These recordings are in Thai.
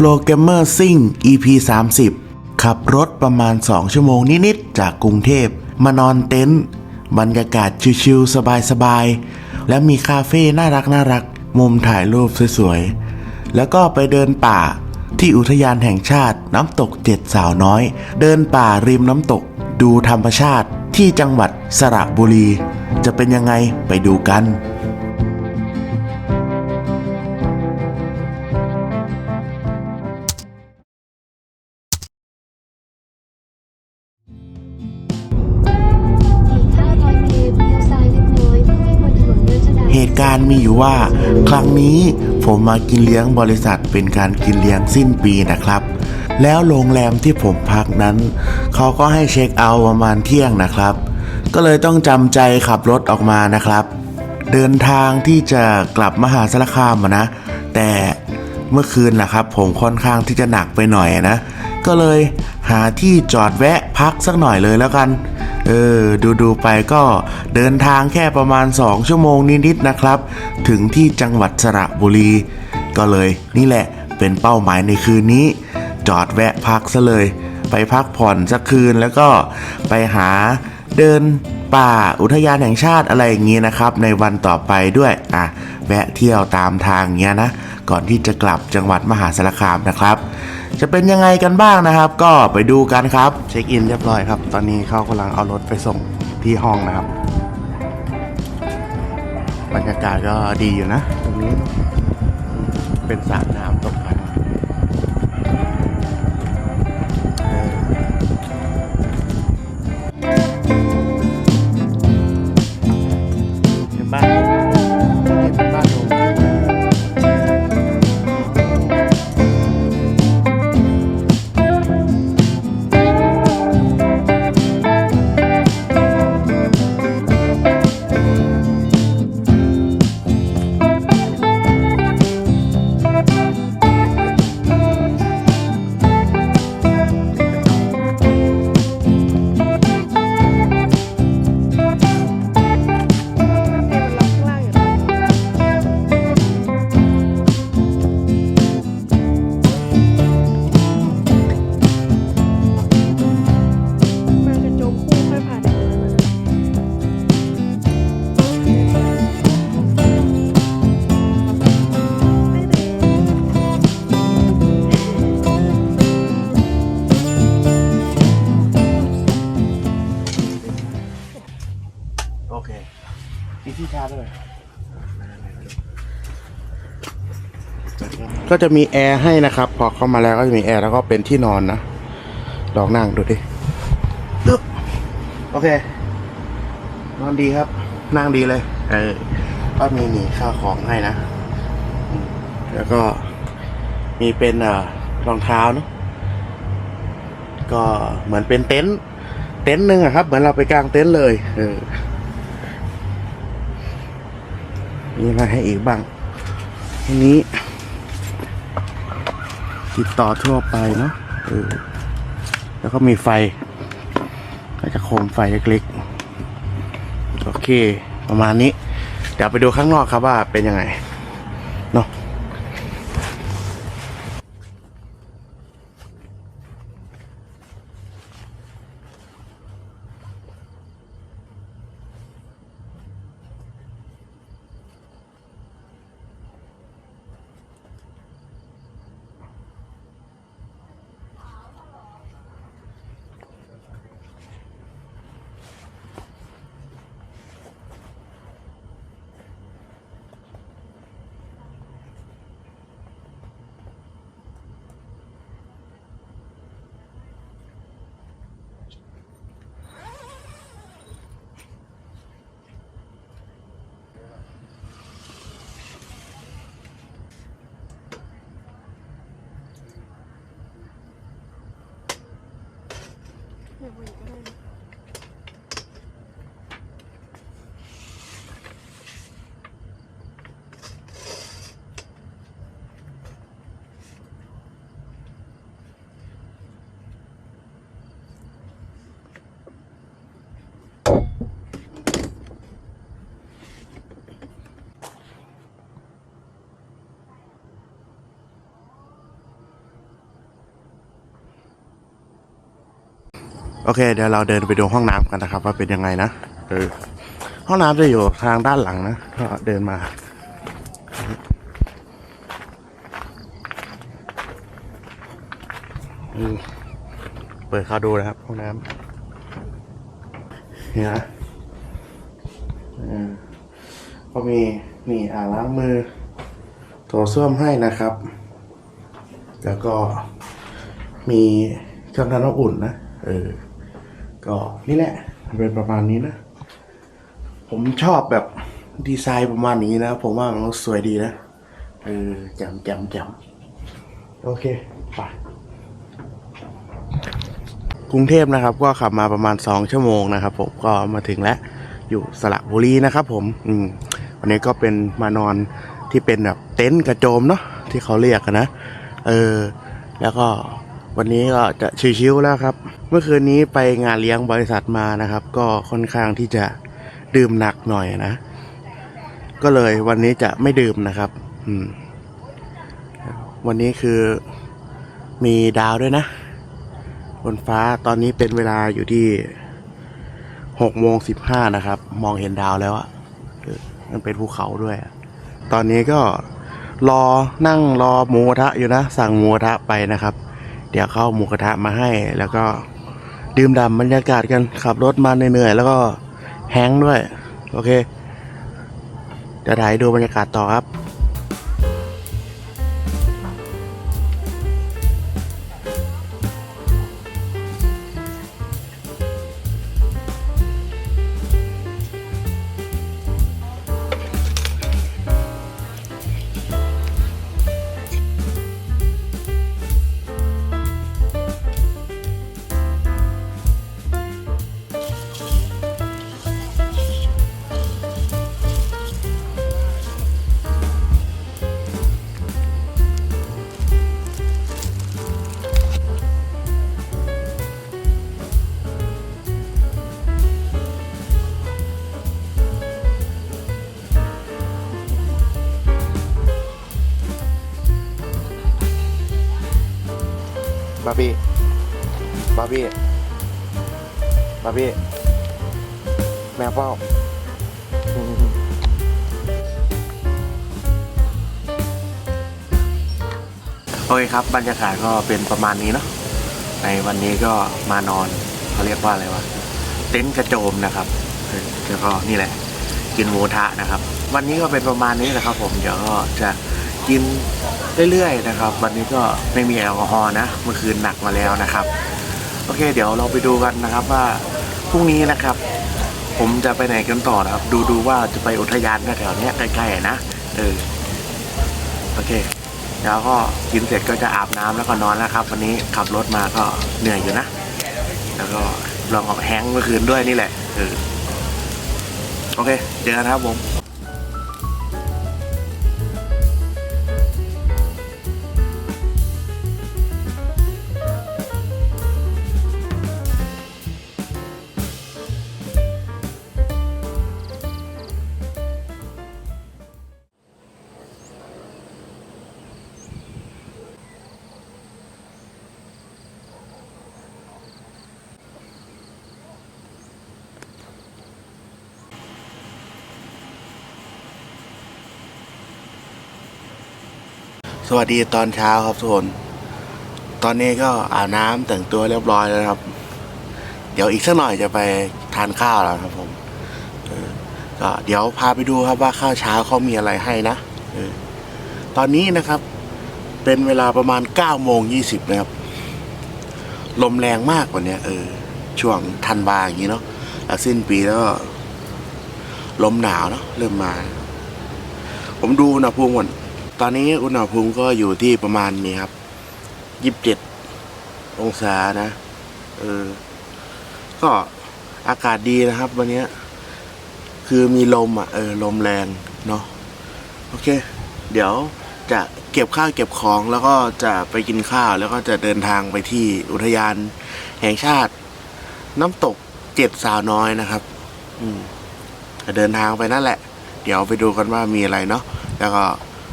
โปรแกรมเมอร์ซิ่ง EP 30 ขับรถประมาณ 2 ชั่วโมงนิด ๆ จากกรุงเทพ มานอนเต็นท์บรรยากาศชิล ๆ สบาย ๆ และมีคาเฟ่น่ารักน่ารักมุมถ่ายรูปสวย ๆ แล้วก็ไปเดินป่าที่อุทยานแห่งชาติน้ำตกเจ็ดสาวน้อย เดินป่าริมน้ำตก ดูธรรมชาติที่จังหวัดสระบุรี จะเป็นยังไงไปดูกัน การณ์มีอยู่ว่า ครั้งนี้ผมมากินเลี้ยงบริษัทเป็นการกินเลี้ยงสิ้นปีนะครับ แล้วโรงแรมที่ผมพักนั้น เขาก็ให้เช็คเอาท์ประมาณเที่ยงนะครับ ก็เลยต้องจำใจขับรถออกมานะครับ เดินทางที่จะกลับมหาสารคามนะ แต่เมื่อคืนนะครับ ผมค่อนข้างที่จะหนักไปหน่อยนะ ก็เลยหาที่จอดแวะพักสักหน่อยเลยแล้วกัน เออ ดูดูๆไปก็เดินทางแค่ประมาณ 2 ชั่วโมงนิดๆนะครับ ถึงที่จังหวัดสระบุรี ก็เลยนี่แหละเป็นเป้าหมายในคืนนี้ จอดแวะพักซะเลย ไปพักผ่อนสักคืนแล้วก็ไปหาเดินป่าอุทยานแห่งชาติอะไรอย่างงี้นะครับ ในวันต่อไปด้วยอะแวะเที่ยวตามทางเงี้ยนะ ก่อนที่จะกลับจังหวัดมหาสารคามนะครับ จะเป็นยังไงกันบ้างนะครับ ก็ไปดูกันครับเช็คอินเรียบร้อยครับ ตอนนี้เขากำลังเอารถไปส่งที่ห้องนะครับ บรรยากาศก็ดีอยู่นะ ตรงนี้เป็นสระน้ำตก ก็จะมีแอร์ให้นะครับ พอเข้ามาแล้วก็จะมีแอร์แล้วก็เป็นที่นอนนะ ลองนั่งดูดิโอเค นอนดีครับ นั่งดีเลย เออ ก็มีหนีข้าวของให้นะ แล้วก็มีเป็นเอ่อรองเท้าเนะก็เหมือนเป็นเต็นท์เต็นท์หนึ่งอะครับ เหมือนเราไปกลางเต็นท์เลยเออมีอะไรให้อีกบ้างทีนี้ ติดต่อทั่วไปเนาะเออแล้วก็มีไฟ ก็จะโคมไฟเล็กๆ โอเค ประมาณนี้ เดี๋ยวไปดูข้างนอกครับว่าเป็นยังไง ไปบุยก็ได้ โอเค เดี๋ยวเราเดินไปดูห้องน้ำกันนะครับ ว่าเป็นยังไงนะเออห้องน้ำจะอยู่ทางด้านหลังนะก็เดินมาอืมเปิดเข้าดูนะครับห้องน้ำนี่นะอืมก็มีนี่อ่างล้างมือโถส้วมให้นะครับ แล้วก็มีเครื่องทำน้ำอุ่นนะ เออ ก็นี่แหละเป็นประมาณนี้นะ ผมชอบแบบดีไซน์ประมาณนี้นะ ผมว่ามันสวยดีนะเออแจ่มแจ่มแจ่มโอเคไปกรุงเทพนะครับ ก็ขับมาประมาณ 2 ชั่วโมงนะครับ ผมก็มาถึงแล้วอยู่สระบุรีนะครับ ผมอืมวันนี้ก็เป็นมานอนที่เป็นแบบเต็นท์กระโจมเนาะที่เขาเรียกกันนะ เออ แล้วก็ วันนี้ก็จะชิวๆแล้วครับ เมื่อคืนนี้ไปงานเลี้ยงบริษัทมานะครับ ก็ค่อนข้างที่จะดื่มหนักหน่อยนะ ก็เลยวันนี้จะไม่ดื่มนะครับอืมวันนี้คือมีดาวด้วยนะบนฟ้าตอนนี้เป็นเวลาอยู่ที่หกโมงสิบห้านะครับ มองเห็นดาวแล้วอะมันเป็นภูเขาด้วย ตอนนี้ก็รอนั่งรอหมูทะอยู่นะ สั่งหมูทะไปนะครับ เดี๋ยวเข้าหมูกระทะมาให้ แล้วก็ดื่มด่ำบรรยากาศกันขับรถมาเหนื่อยๆแล้วก็แห้งด้วย โอเคจะถ่ายดูบรรยากาศต่อครับ โอเคครับบรรยากาศก็เป็นประมาณนี้เนาะในวันนี้ก็มานอนเขาเรียกว่าอะไรวะเต็นท์กระโจมนะครับเออแล้วก็นี่แหละกินหมูทะนะครับ วันนี้ก็เป็นประมาณนี้แหละครับ ผมเดี๋ยวก็จะกินเรื่อยๆนะครับ วันนี้ก็ไม่มีแอลกอฮอล์นะเมื่อคืนหนักมาแล้วนะครับ โอเค เดี๋ยวเราไปดูกันนะครับว่าพรุ่งนี้นะครับ ผมจะไปไหนกันต่อนะครับ ดูดูว่าจะไปอุทยานแถวๆเนี้ยใกล้ๆนะเออโอเค แล้วก็กินเสร็จก็จะอาบน้ำแล้วก็นอนแล้วครับ วันนี้ขับรถมาก็เหนื่อยอยู่นะ แล้วก็ลองออกแฮงเมื่อคืนด้วยนี่แหละเออโอเค เจอกันครับผม สวัสดีตอนเช้าครับทุกคน ตอนนี้ก็อาบน้ำแต่งตัวเรียบร้อยแล้วครับ เดี๋ยวอีกสักหน่อยจะไปทานข้าวแล้วครับผมเออก็เดี๋ยวพาไปดูครับว่าข้าวเช้าเขามีอะไรให้นะตอนนี้นะครับ เป็นเวลาประมาณ9ก้าโมงยีนะครับ ลมแรงมากกว่านี้เออ ช่วงธันวาอย่างนี้เนาะแล้วสิ้นปีแล้วลมหนาวเนาะเริ่มมา ผมดูอุณหภูมิก่อน ตอนนี้อุณหภูมิก็อยู่ที่ประมาณนี้ครับยี่สิบเจ็ดองศานะเออก็อากาศดีนะครับวันนี้คือมีลมอะเออลมแรงเนาะโอเค เดี๋ยวจะเก็บข้าวเก็บของแล้วก็จะไปกินข้าวแล้วก็จะเดินทางไปที่อุทยานแห่งชาติ น้ำตกเจ็ดสาวน้อยนะครับ อืมจะเดินทางไปนั่นแหละ เดี๋ยวไปดูกันว่ามีอะไรเนาะแล้วก็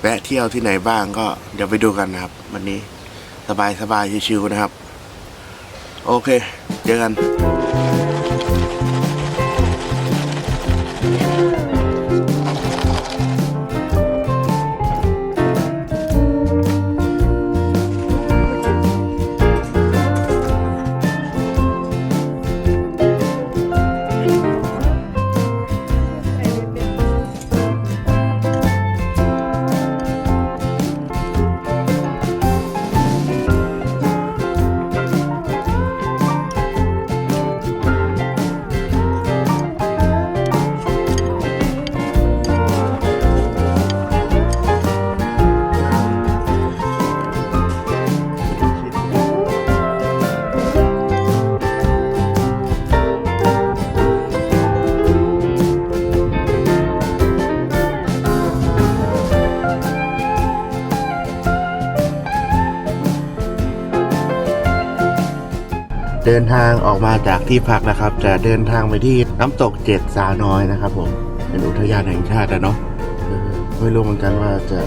แวะเที่ยวที่ไหนบ้างก็เดี๋ยวไปดูกันนะครับ วันนี้สบายสบายๆชิวๆนะครับ โอเค เจอกัน เดินทางออกมาจากที่พักนะครับ จะเดินทางไปที่น้ำตกเจ็ดสาน้อยนะครับ ผมเป็นอุทยานแห่งชาตินะเนาะไม่รู้เหมือนกันว่าจะ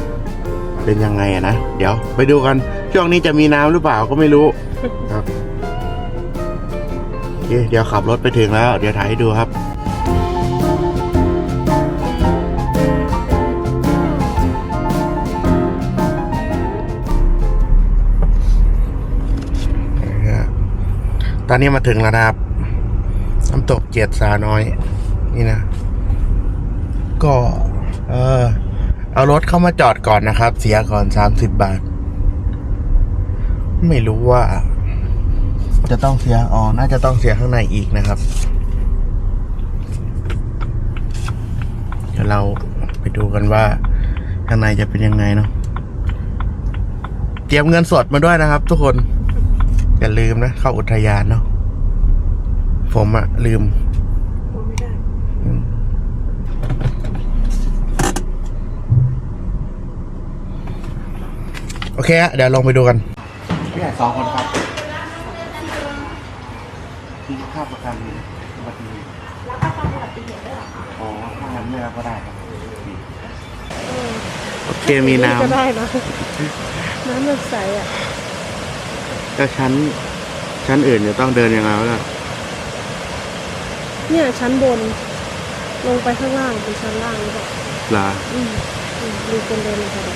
เป็นยังไงอะนะ เดี๋ยวไปดูกัน ช่วงนี้จะมีน้ำหรือเปล่าก็ไม่รู้ครับเดี๋ยวขับรถไปถึงแล้ว เดี๋ยวถ่ายให้ดูครับ ตอนนี้มาถึงแล้วนะครับ น้ำตกเจ็ดสาน้อย นี่นะ ก็ เออเอารถเข้ามาจอดก่อนนะครับ เสียก่อนสามสิบบาท ไม่รู้ว่า จะต้องเสียอ๋อน่าจะต้องเสียข้างในอีกนะครับ เดี๋ยวเราไปดูกันว่า ข้างในจะเป็นยังไงเนาะเตรียมเงินสดมาด้วยนะครับ ทุกคน อย่าลืมนะ เข้าอุทยานเนาะผมอะลืมไม่ได้โอเคฮะเดี๋ยวลองไปดูกันพี่ใหญ่สองคนครับที่ค่าประกันอุบัติเหตุรับประกันอุบัติเหตุได้หรออ๋อถ้างั้นไม่รับก็ได้ครับโอเคมีน้ก็ได้นะน้ำแบบใสอะำก็ชั้น ชั้นอื่นจะต้องเดินยังไงวะล่ะเนี่ยชั้นบน ลงไปข้างล่างเป็นชั้นล่างหรือเปล่าลาอืมอืมมีคนเดินมาพอดี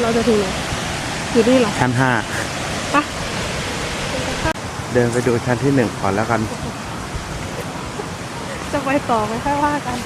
เราจะถึงไหนอยู่นี่เหรอชั้นห้า ปะเดินไปดูชั้นที่หนึ่งก่อนแล้วกัน จะไปต่อไม่ค่อยว่ากัน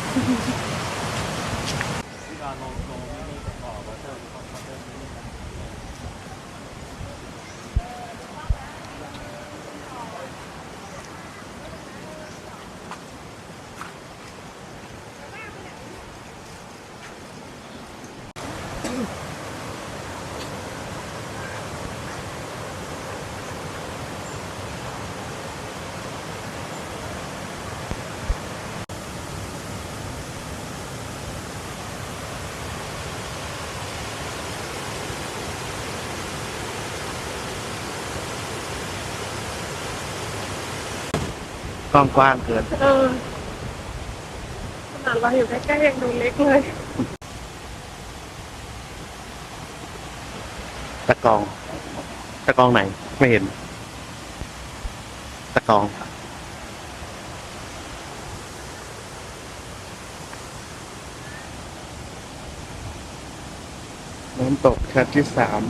กว้างกว้างๆเกินเออขนาดเราอยู่ใกล้ๆยังดูเล็กเลย ตะกอง ตะกองไหน ไม่เห็น ตะกอง น้ำตกชั้นที่สาม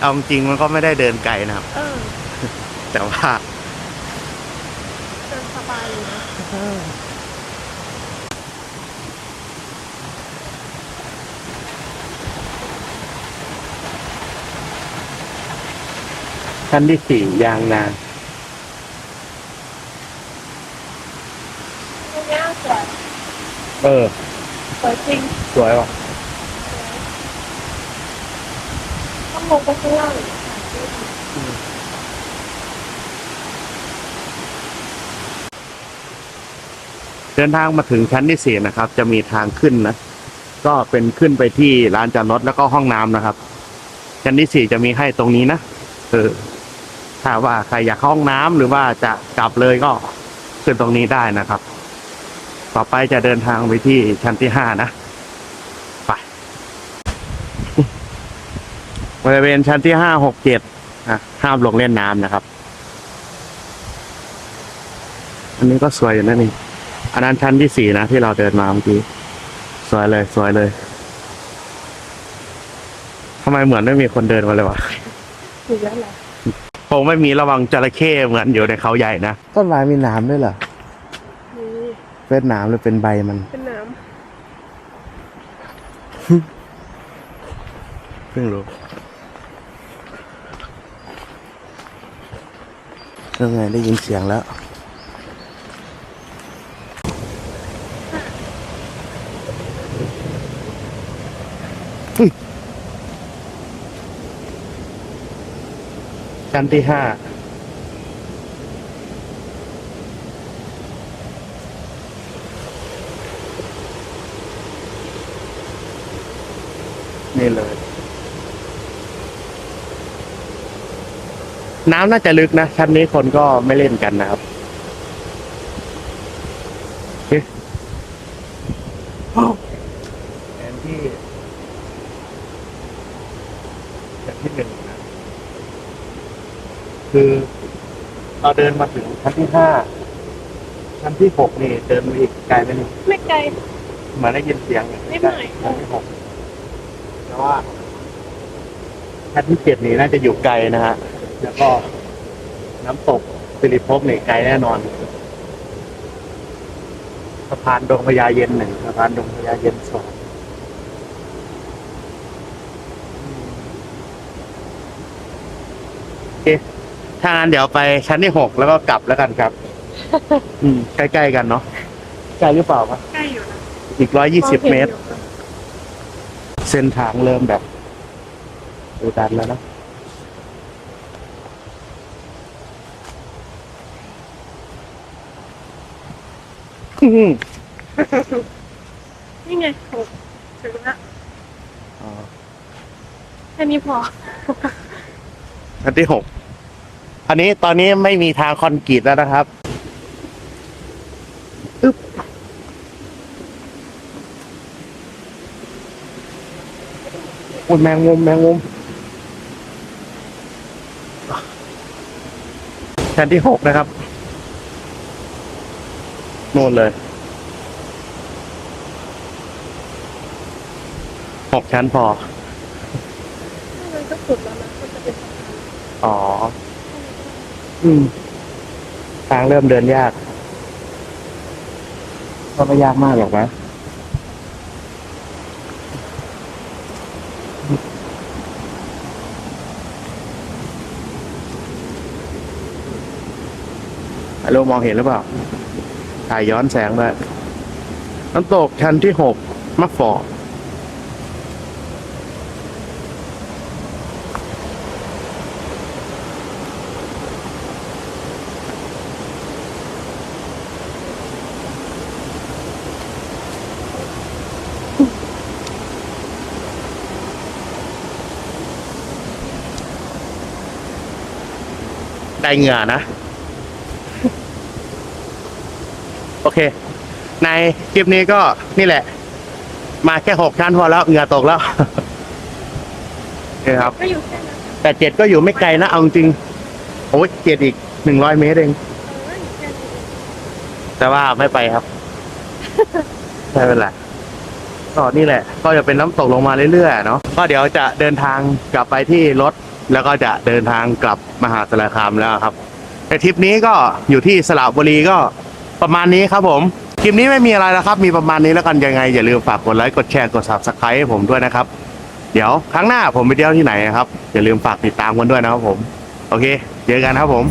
เอาจริงๆมันก็ไม่ได้เดินไกลนะครับ เออแต่ว่าเดินสบายอยู่นะชั้นที่สี่ยางนาตรงเนี้ยสวยเออสวยจริง สวยว่ะ ต้อง ลงไปข้างล่างเดินทางมาถึงชั้นที่สี่นะครับ จะมีทางขึ้นนะ ก็เป็นขึ้นไปที่ลานจอดรถแล้วก็ห้องน้ำนะครับ ชั้นที่สี่จะมีให้ตรงนี้นะเออถ้าว่าใครอยากเข้าห้องน้ำหรือว่าจะกลับเลยก็ขึ้นตรงนี้ได้นะครับ ต่อไปจะเดินทางไปที่ชั้นที่ห้านะ ไป บริเวณชั้นที่ห้าหกเจ็ดอะห้ามลงเล่นน้ำนะครับ อันนี้ก็สวยอยู่นะนี่อันนั้นชั้นที่สี่นะที่เราเดินมาเมื่อกี้สวยเลยสวยเลยทำไมเหมือนไม่มีคนเดินมาเลยวะถูกแล้วเหรอคงไม่มีระวังจระเข้เหมือนอยู่ในเขาใหญ่นะต้นไม้มีน้ำด้วยเหรอนี่เป็นน้ำหรือเป็นใบมัน เป็นน้เพิ่งรู้ เรื่องไงได้ยินเสียงแล้ว ชั้นที่ห้านี่เลย น้ำน่าจะลึกนะชั้นนี้คนก็ไม่เล่นกันนะครับเฮ้ยแผนที่แผนที่หนึ่งนะคือเราเดินมาถึงชั้นที่ห้าชั้นที่หกนี่เดินมาอีกไกลไหมนี่ำไม่ไกล เหมือนได้ยินเสียงอยู่นิดหน่อยชั้นที่หกแต่ว่าชั้นที่เจ็ดนี่น่าจะอยู่ไกลนะฮะ แล้วก็น้ำตกสิริภพนี่ไกลแน่นอนสะพานดงพญาเย็นหนึ่งสะพานดงพญาเย็นสองโอเคถ้างั้นเดี๋ยวไปชั้นที่หกแล้วก็กลับแล้วกันครับ อืม ใกล้ๆกันเนาะใกล้หรือเปล่าครับใกล้อยู่นะอีกร้อยยี่สิบเมตรองห็นอยู่เส้นทางเริ่มแบบดูดันแล้วนะ อื้อหือนี่ไงหกถึงแล้วอ๋อแค่นี้พอ อันที่หกอันนี้ตอนนี้ไม่มีทางคอนกรีตแล้วนะครับอึ๊บอุ้ยแมงมุมแมงมุมชั้นที่หกนะครับโน่นเลยหกชั้นพอมันก็สุดแล้วนะมันจะเป็นสะพานอ๋อ อืม ทางเริ่มเดินยาก ก็ไม่ยากมากหรอกนะฮัลโหลมองเห็นหรือเปล่า ถ่ายย้อนแสงได้น้ำตกชั้นที่หกมะฟอร์ดได้เหงื่อนะ โอ เค ในคลิปนี้ก็นี่แหละ มาแค่หกชั้นพอแล้วเหงื่อตกแล้วนี่ครับ ก็อยู่แค่นั้นแต่เจ็ดก็อยู่ไม่ไกลนะ เอาจริงโอ้ยเจ็ดอีกหนึ่งร้อยเมตรเอง เอออยู่แค่นี้แต่ว่าไม่ไปครับ ไม่เป็นไรก็นี่แหละ ก็จะเป็นน้ำตกลงมาเรื่อยๆเนาะก็เดี๋ยวจะเดินทางกลับไปที่รถ แล้วก็จะเดินทางกลับมหาสารคามแล้วครับแต่ทริปนี้ก็อยู่ที่สระบุรีก็ ประมาณนี้ครับผมคลิปนี้ไม่มีอะไรแล้วครับ มีประมาณนี้แล้วกันยังไง อย่าลืมฝากกดไลค์กดแชร์กด subscribe ให้ผมด้วยนะครับ เดี๋ยวครั้งหน้าผมไปเที่ยวที่ไหนนะครับ อย่าลืมฝากติดตามกันด้วยนะครับผม โอเค เจอกันครับผม